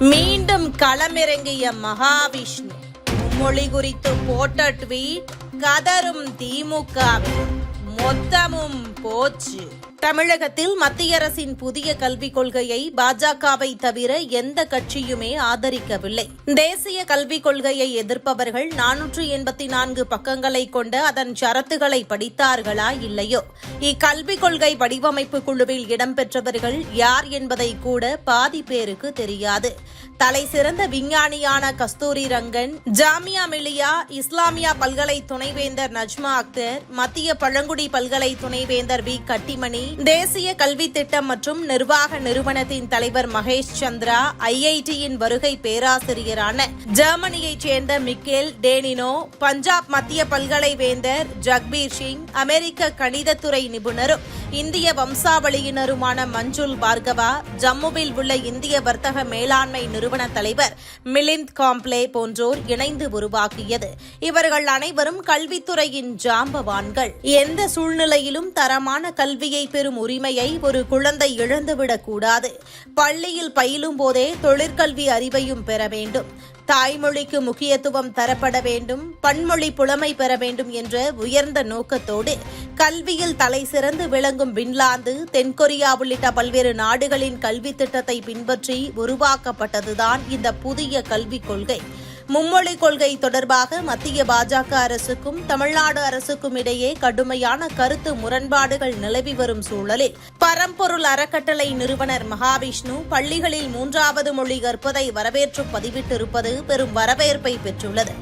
மீண்டும் களமிறங்கிய மகாவிஷ்ணு. மும்மொழி குறித்து போட்ட ட்வீட் கதரும் திமுகவில் மொத்தமும் போச்சு. தமிழகத்தில் மத்திய அரசின் புதிய கல்விக் கொள்கையை பாஜகவை தவிர எந்த கட்சியுமே ஆதரிக்கவில்லை. தேசிய கல்விக் கொள்கையை எதிர்ப்பவர்கள் நானூற்று எண்பத்தி நான்கு பக்கங்களை கொண்ட அதன் ஷரத்துகளை படித்தார்களா இல்லையோ? இக்கல்விக் கொள்கை வடிவமைப்பு குழுவில் இடம்பெற்றவர்கள் யார் என்பதை கூட பாதி பேருக்கு தெரியாது. தலை சிறந்த விஞ்ஞானியான கஸ்தூரி ரங்கன் ஜாமியா மிலியா இஸ்லாமியா பல்கலை துணைவேந்தர் நஜ்மா அக்தர் மத்திய பழங்குடி பல்கலை துணைவேந்தர் வி. கட்டிமணி தேசிய கல்வி திட்டம் மற்றும் நிர்வாக நிறுவனத்தின் தலைவர் மகேஷ் சந்திரா ஐஐடியின் வருகை பேராசிரியரான ஜெர்மனியைச் சேர்ந்த மிக்கேல் டேனினோ பஞ்சாப் மத்திய பல்கலை வேந்தர் ஜக்பீர் சிங் அமெரிக்க கணிதத்துறை நிபுணரும் இந்திய வம்சாவளியினருமான மஞ்சுள் பார்கவா ஜம்முவில் உள்ள இந்திய வர்த்தக மேலாண்மை நிறுவன தலைவர் மிலிந்த் காம்ப்ளே போன்றோர் இணைந்து உருவாக்கியது. இவர்கள் அனைவரும் கல்வித்துறையின் ஜாம்பவான்கள். எந்த சூழ்நிலையிலும் தரமான கல்வியை பெறும் உரிமையை ஒரு குழந்தை இழந்துவிடக் கூடாது பள்ளியில் பயிலும் போதே தொழிற்கல்வி அறிவையும் பெற வேண்டும். தாய்மொழிக்கு முக்கியத்துவம் தரப்பட வேண்டும் பன்மொழி புலமை பெற வேண்டும் என்ற உயர்ந்த நோக்கத்தோடு கல்வியில் தலை சிறந்து விளங்கும் பின்லாந்து தென்கொரியா உள்ளிட்ட பல்வேறு நாடுகளின் கல்வி திட்டத்தை பின்பற்றி உருவாக்கப்பட்டதுதான் இந்த புதிய கல்விக் கொள்கை. மும்மொழி கொள்கை தொடர்பாக மத்திய பாஜக அரசுக்கும் தமிழ்நாடு அரசுக்கும் இடையே கடுமையான கருத்து முரண்பாடுகள் நிலவி வரும் சூழலில் பரம்பொருள் அறக்கட்டளை நிறுவனர் மகாவிஷ்ணு பள்ளிகளில் மூன்றாவது மொழி கற்பதை வரவேற்று பதிவிட்டிருப்பது பெரும் வரவேற்பை பெற்றுள்ளது.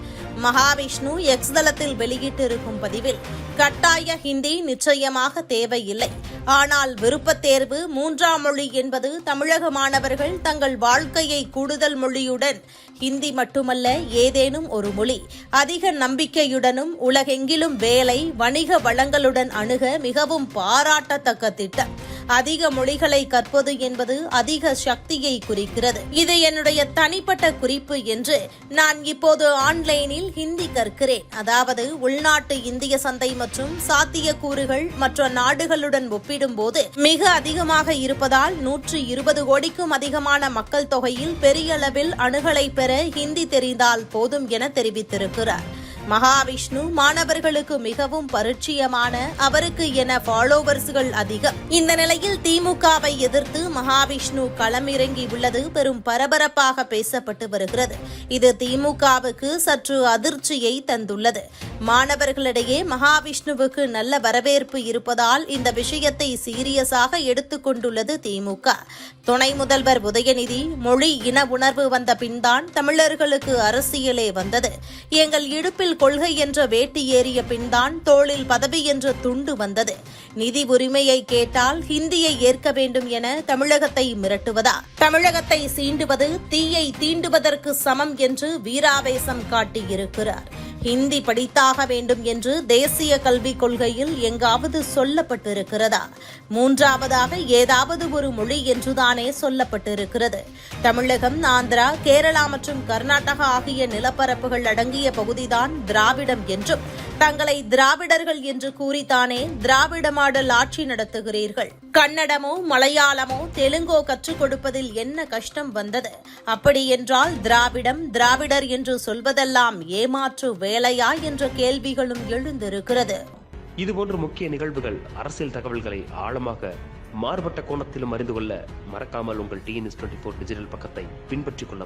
மகாவிஷ்ணு எக்ஸ் தளத்தில் வெளியிட்டிருக்கும் பதிவில் கட்டாய ஹிந்தி நிச்சயமாக தேவையில்லை. ஆனால் விருப்பத் தேர்வு மூன்றாம் மொழி என்பது தமிழக மாணவர்கள் தங்கள் வாழ்க்கையை கூடுதல் மொழியுடன் ஹிந்தி மட்டுமல்ல ஏதேனும் ஒரு மொழி அதிக நம்பிக்கையுடனும் உலகெங்கிலும் வேலை வணிக வளங்களுடன் அணுக மிகவும் பாராட்டத்தக்க திட்டம். அதிக மொழிகளை கற்பது என்பது அதிக சக்தியை குறிக்கிறது. இது என்னுடைய தனிப்பட்ட குறிப்பு என்று நான் இப்போது ஆன்லைனில் ஹிந்தி கற்கிறேன். அதாவது உள்நாட்டு இந்திய சந்தை மற்றும் சாத்தியக்கூறுகள் மற்ற நாடுகளுடன் ஒப்பிடும்போது மிக அதிகமாக இருப்பதால் நூற்று இருபது கோடிக்கும் அதிகமான மக்கள் தொகையில் பெரிய அளவில் அணுகலை பெற ஹிந்தி தெரிந்தால் போதும் என தெரிவித்திருக்கிறார். மகாவிஷ்ணு மாணவர்களுக்கு மிகவும் பரிச்சயமான அவருக்கு என ஃபாலோவர்ஸ்கள் அதிகம். இந்த நிலையில் திமுகவை எதிர்த்து மகாவிஷ்ணு களமிறங்கி உள்ளது பெரும் பரபரப்பாக பேசப்பட்டு வருகிறது. இது திமுகவுக்கு சற்று அதிர்ச்சியை தந்துள்ளது. மாணவர்களிடையே மகாவிஷ்ணுவுக்கு நல்ல வரவேற்பு இருப்பதால் இந்த விஷயத்தை சீரியஸாக எடுத்துக்கொண்டுள்ளது திமுக. துணை முதல்வர் உதயநிதி மொழி இன உணர்வு வந்த பின்தான் தமிழர்களுக்கு அரசியலே வந்தது. எங்கள் இடுப்பில் கொள்கை என்ற வேட்டி ஏறிய பின்தான் தோளில் பதவி என்ற துண்டு வந்தது. நிதி உரிமையை கேட்டால் ஹிந்தியை ஏற்க வேண்டும் என தமிழகத்தை மிரட்டுவதா? தமிழகத்தை சீண்டுவது தீயை தீண்டுவதற்கு சமம் என்று வீராவேசம் காட்டியிருக்கிறார். ஹிந்தி படித்தாக வேண்டும் என்று தேசிய கல்விக் கொள்கையில் எங்காவது சொல்லப்பட்டிருக்கிறதா? மூன்றாவதாக ஏதாவது ஒரு மொழி என்றுதானே சொல்லப்பட்டிருக்கிறது. தமிழகம் ஆந்திரா கேரளா மற்றும் கர்நாடகா ஆகிய நிலப்பரப்புகள் அடங்கிய பகுதிதான் திராவிடம் என்றும் தங்களை திராவிடர்கள் என்று கூறித்தானே திராவிட மாடல் ஆட்சி நடத்துகிறீர்கள்? கன்னடமோ மலையாளமோ தெலுங்கோ கற்றுக் கொடுப்பதில் என்ன கஷ்டம் வந்தது? அப்படி என்றால் திராவிடம் திராவிடர் என்று சொல்வதெல்லாம் ஏமாற்று வேலையா என்ற கேள்விகளும் எழுந்திருக்கிறது. இதுபோன்ற முக்கிய நிகழ்வுகள் அரசியல் தகவல்களை ஆழமாக மாறுபட்ட கோணத்திலும் அறிந்து கொள்ள மறக்காமல் உங்கள் டிஎன்எஸ் டுவெண்ட்டி ஃபோர் டிஜிட்டல் பக்கத்தை பின்பற்றிக் கொள்ள